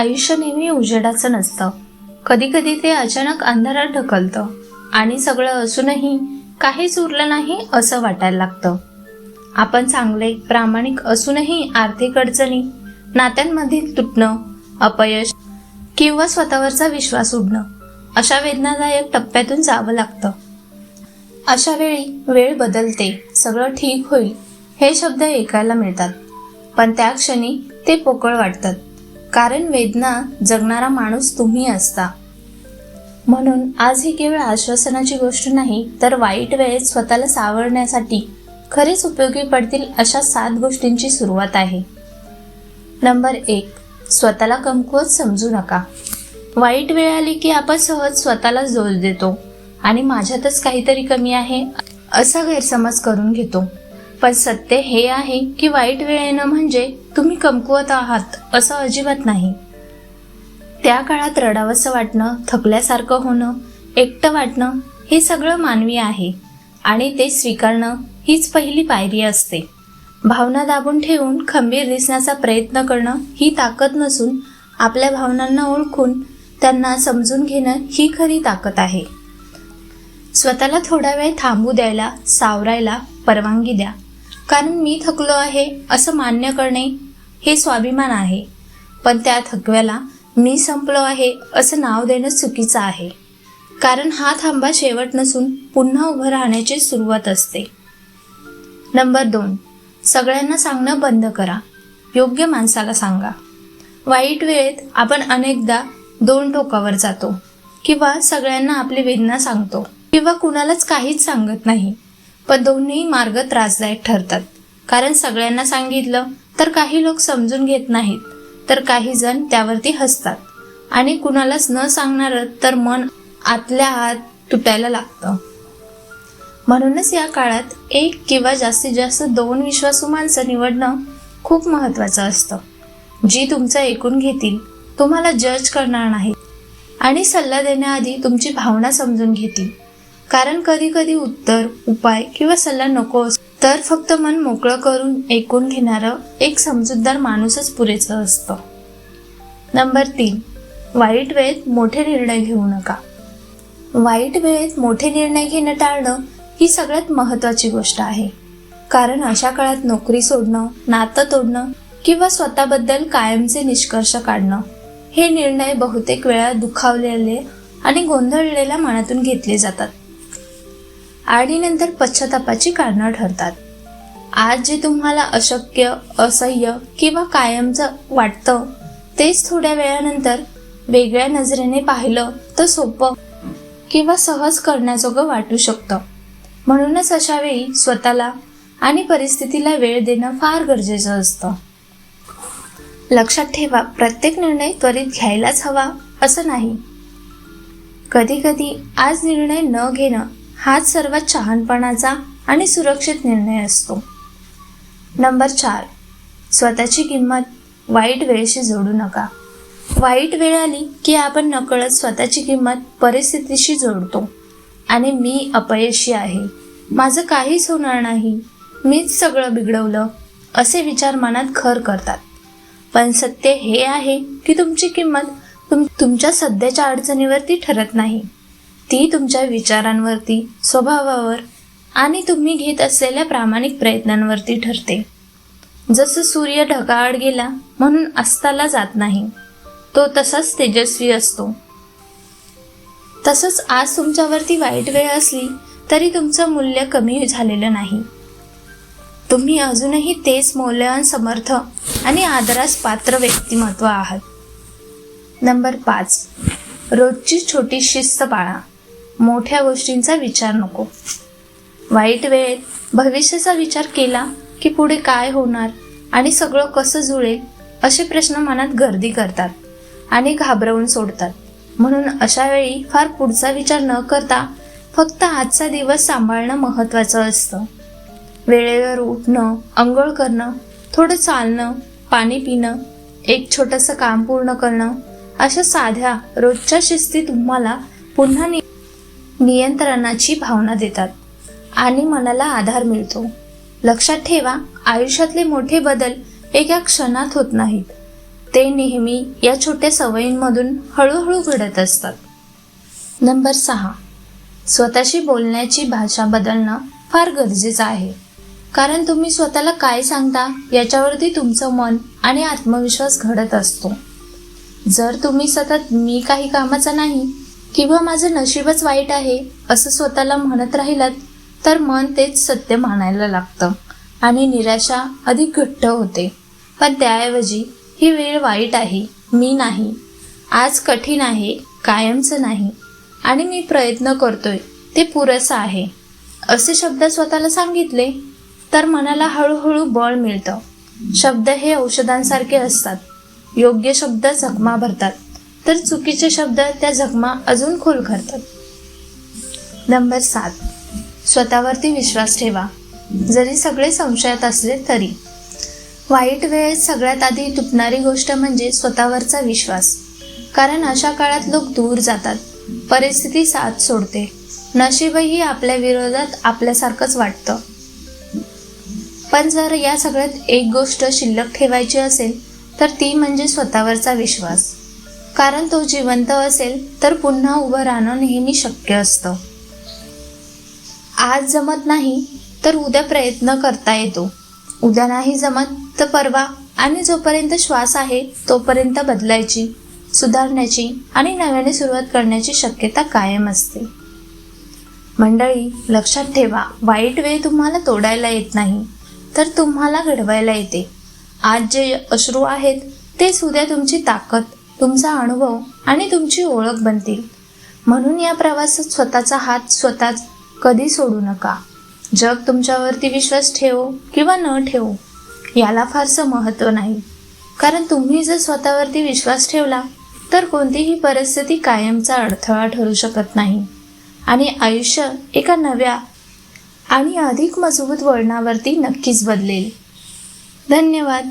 आयुष्य नेहमी उजेडाचं नसतं. कधी कधी ते अचानक अंधारात ढकलतं आणि सगळं असूनही काहीच उरलं नाही असं वाटायला लागतं. आपण चांगले प्रामाणिक असूनही आर्थिक अडचणी नात्यांमधील तुटणं अपयश किंवा स्वतःवरचा विश्वास उडणं अशा वेदनादायक टप्प्यातून जावं लागतं. अशा वेळी वेळ बदलते सगळं ठीक होईल हे शब्द ऐकायला मिळतात. पण त्या क्षणी ते पोकळ वाटतात. कारण वेदना जगणारा माणूस तुम्ही असता. म्हणून आज ही केवळ आश्वासनाची गोष्ट नाही तर वाईट वेळेत स्वतःला सावरण्यासाठी खरेच उपयोगी पडतील अशा सात गोष्टींची सुरुवात आहे. नंबर एक स्वतःला कमकुवत समजू नका. वाईट वेळ आली की आपण सहज स्वतःला जोर देतो आणि माझ्यातच काहीतरी कमी आहे असा गैरसमज करून घेतो. पण सत्य हे आहे की वाईट वेळ येणं म्हणजे तुम्ही कमकुवत आहात असं अजिबात नाही. त्या काळात रडावंसं वाटणं थकल्यासारखं होणं एकटं वाटणं हे सगळं मानवी आहे आणि ते स्वीकारणं हीच पहिली पायरी असते. भावना दाबून ठेवून खंबीर दिसण्याचा प्रयत्न करणं ही ताकद नसून आपल्या भावनांना ओळखून त्यांना समजून घेणं ही खरी ताकद आहे. स्वतःला थोडा वेळ थांबू द्यायला सावरायला परवानगी द्या. कारण मी थकलो आहे असं मान्य करणे हे स्वाभिमान आहे. पण त्या थकव्याला मी संपलो आहे असं नाव देणं चुकीचं आहे. कारण हा थांबा शेवट नसून पुन्हा उभं राहण्याची सुरुवात असते. नंबर दोन. सगळ्यांना सांगणं बंद करा. योग्य माणसाला सांगा. वाईट वेळेत आपण अनेकदा दोन टोकावर जातो किंवा सगळ्यांना आपली वेदना सांगतो किंवा कुणालाच काहीच सांगत नाही. पण दोन्ही मार्ग त्रासदायक ठरतात. कारण सगळ्यांना सांगितलं तर काही लोक समजून घेत नाहीत. तर काही जण त्यावरती हसतात. आणि कुणालाच न सांगणार तर मन आतल्या आत तुटायला लागतं. म्हणूनच या काळात एक किंवा जास्तीत जास्त दोन विश्वासू माणसं निवडणं खूप महत्त्वाचं असतं. जी तुमचं ऐकून घेतील तुम्हाला जज करणार नाहीत. आणि सल्ला देण्याआधी तुमची भावना समजून घेतील. कारण कधी कधी उत्तर उपाय किंवा सल्ला नको तर फक्त मन मोकळं करून ऐकून घेणारं एक समजूतदार माणूसच पुरेसं असतं. नंबर तीन वाईट वेळेत मोठे निर्णय घेऊ नका. वाईट वेळेत मोठे निर्णय घेणं टाळणं ही सगळ्यात महत्त्वाची गोष्ट आहे. कारण अशा काळात नोकरी सोडणं नातं तोडणं किंवा स्वतःबद्दल कायमचे निष्कर्ष काढणं हे निर्णय बहुतेक वेळा दुखावलेले आणि गोंधळलेल्या मनातून घेतले जातात. आणि नंतर पश्चातापाची कारणं ठरतात. आज जे तुम्हाला अशक्य असह्य किंवा कायमचं वाटतं तेच थोड्या वेळानंतर वेगळ्या नजरेने पाहिलं तर सोपं किंवा सहज करण्याजोगं वाटू शकतं. म्हणूनच अशा वेळी स्वतःला आणि परिस्थितीला वेळ देणं फार गरजेचं असतं. लक्षात ठेवा प्रत्येक निर्णय त्वरित घ्यायलाच हवा असं नाही. कधी कधी आज निर्णय न घेणं हाच सर्वात शहाणपणाचा आणि सुरक्षित निर्णय असतो. नंबर चार. स्वतःची किंमत वाईट वेळेशी जोडू नका. वाईट वेळ आली की आपण नकळत स्वतःची किंमत परिस्थितीशी जोडतो. आणि मी अपयशी आहे. माझं काहीच होणार नाही. मीच सगळं बिघडवलं असे विचार मनात खर करतात. पण सत्य हे आहे की तुमची किंमत तुम तुमच्या सध्याच्या अडचणीवरती ठरत नाही. ती तुमच्या विचारांवरती स्वभावावर आणि तुम्ही घेत असलेल्या प्रामाणिक प्रयत्नांवरती ठरते. जसं सूर्य ढगाआड गेला म्हणून अस्ताला जात नाही तो तसाच तेजस्वी असतो. तसंच आज तुमच्यावरती वाईट वेळ असली तरी तुमचं मूल्य कमी झालेलं नाही. तुम्ही अजूनही तेच मौल्यवान समर्थ आणि आदरास पात्र व्यक्तिमत्व आहात. नंबर पाच. रोजची छोटी शिस्त पाळा. मोठ्या गोष्टींचा विचार नको. वाईट वेळेत भविष्याचा विचार केला की पुढे काय होणार आणि सगळं कसं जुळेल असे प्रश्न मनात गर्दी करतात आणि घाबरवून सोडतात. म्हणून अशा वेळी फार पुढचा विचार न करता फक्त आजचा दिवस सांभाळणं महत्त्वाचं असतं. वेळेवर उठणं अंघोळ करणं थोडं चालणं पाणी पिणं एक छोटंसं काम पूर्ण करणं अशा साध्या रोजच्या शिस्ती तुम्हाला पुन्हा नि नियंत्रणाची भावना देतात. आणि मनाला आधार मिळतो. लक्षात ठेवा आयुष्यातले मोठे बदल एका क्षणात होत नाहीत. ते नेहमी या छोट्या सवयींमधून हळूहळू घडत असतात. नंबर सहा. स्वतःशी बोलण्याची भाषा बदलणं फार गरजेचं आहे. कारण तुम्ही स्वतःला काय सांगता याच्यावरती तुमचं मन आणि आत्मविश्वास घडत असतो. जर तुम्ही सतत मी काही कामाचा नाही किंवा माझं नशीबच वाईट आहे असं स्वतःला म्हणत राहिलात तर मन तेच सत्य मानायला लागतं. आणि निराशा अधिक घट्ट होते. पण त्याऐवजी ही वेळ वाईट आहे मी नाही. आज कठीण आहे कायमचं नाही. आणि मी प्रयत्न करतोय ते पुरेसं आहे. असे शब्द स्वतःला सांगितले तर मनाला हळूहळू बळ मिळतं. शब्द हे औषधांसारखे असतात. योग्य शब्द जखमा भरतात. तर चुकीचे शब्द त्या जखमा अजून खोल करतात. नंबर सात. स्वतःवरती विश्वास ठेवा. जरी सगळे संशयात असले तरी. वाईट वेळेत सगळ्यात आधी तुटणारी गोष्ट म्हणजे स्वतःवरचा विश्वास. कारण अशा काळात लोक दूर जातात. परिस्थिती साथ सोडते. नशीबही आपल्या विरोधात आपल्यासारखंच वाटतं. पण जर या सगळ्यात एक गोष्ट शिल्लक ठेवायची असेल तर ती म्हणजे स्वतःवरचा विश्वास. कारण तो जिवंत असेल तर पुन्हा उभं राहणं नेहमी शक्य असतं. आज जमत नाही तर उद्या प्रयत्न करता येतो. उद्या नाही जमत तर परवा. आणि जोपर्यंत श्वास आहे तोपर्यंत बदलायची सुधारण्याची आणि नव्याने सुरुवात करण्याची शक्यता कायम असते. मंडळी लक्षात ठेवा वाईट वेळ तुम्हाला तोडायला येत नाही तर तुम्हाला घडवायला येते. आज जे अश्रू आहेत तेच उद्या तुमची ताकद तुमचा अनुभव आणि तुमची ओळख बनतील. म्हणून या प्रवासात स्वतःचा हात स्वतःच कधी सोडू नका. जग तुमच्यावरती विश्वास ठेवो किंवा न ठेवो याला फारसं महत्त्व नाही. कारण तुम्ही जर स्वतःवरती विश्वास ठेवला तर कोणतीही परिस्थिती कायमचा अडथळा ठरू शकत नाही. आणि आयुष्य एका नव्या आणि अधिक मजबूत वळणावरती नक्कीच बदलेल. धन्यवाद.